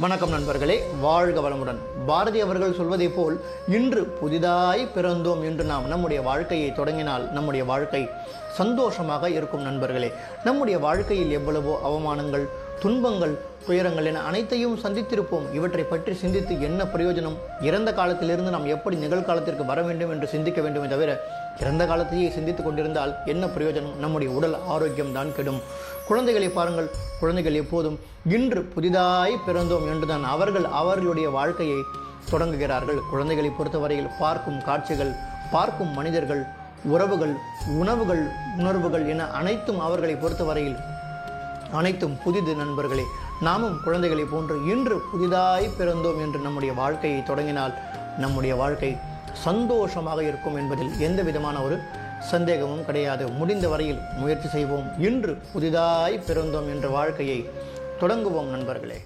வணக்கம் நண்பர்களே வாழ்க வளமுடன். பாரதி அவர்கள் சொல்வதைப் போல் இன்று புதிதாய் பிறந்தோம் என்று நாம் நம்முடைய வாழ்க்கையை தொடங்கினால் நம்முடைய வாழ்க்கை சந்தோஷமாக இருக்கும் நண்பர்களே. நம்முடைய வாழ்க்கையில் எவ்வளவோ அவமானங்கள் துன்பங்கள் துயரங்கள் என அனைத்தையும் சந்தித்திருப்போம். இவற்றை பற்றி சிந்தித்து என்ன பிரயோஜனம்? இறந்த காலத்திலிருந்து நாம் எப்படி நிகழ்காலத்திற்கு வர வேண்டும் என்று சிந்திக்க வேண்டுமே தவிர இறந்த காலத்தையே சிந்தித்துக் கொண்டிருந்தால் என்ன பிரயோஜனம்? நம்முடைய உடல் ஆரோக்கியம் தான் கெடும். குழந்தைகளை பாருங்கள். குழந்தைகள் எப்போதும் இன்று புதிதாய் பிறந்தோம் என்றுதான் அவர்கள் அவர்களுடைய வாழ்க்கையை தொடங்குகிறார்கள். குழந்தைகளை பொறுத்தவரையில் பார்க்கும் காட்சிகள் பார்க்கும் மனிதர்கள் உறவுகள் உணவுகள் உணர்வுகள் என அனைத்தும் அவர்களை பொறுத்தவரையில் அனைத்தும் புதிது நண்பர்களே. நாமும் குழந்தைகளை போன்று இன்று புதிதாய் பிறந்தோம் என்று நம்முடைய வாழ்க்கையை தொடங்கினால் நம்முடைய வாழ்க்கை சந்தோஷமாக இருக்கும் என்பதில் எந்த விதமான ஒரு சந்தேகமும் கிடையாது. முடிந்த வரையில் முயற்சி செய்வோம். இன்று புதிதாய் பிறந்தோம் என்ற வாழ்க்கையை தொடங்குவோம் நண்பர்களே.